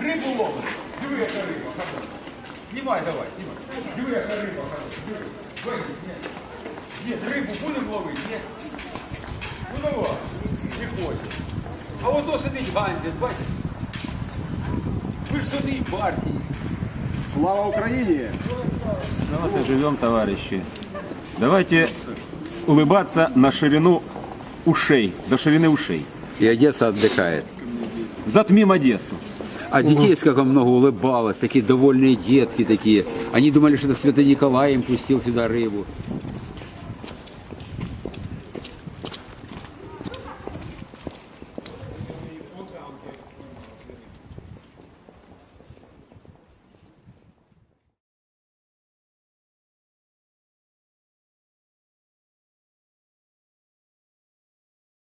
Рибу ловить. Диви, яка риба. хороша. Знімай давай, знімай. Диви, яка риба. хороша. Диви. Вийди, ні. Ні, рибу будемо ловити, ні? Ну давай, не хоче. А ото сидить Гандін, бачиш? Ви ж сидить партії. Слава Україні! Давайте живем, товарищи. Давайте с- улыбаться на ширину ушей, до ширины ушей. И Одесса отдыхает. Затмим Одессу. А детей сколько много улыбалось, такие довольные детки такие. Они думали, что это Святой Николай им пустил сюда рыбу.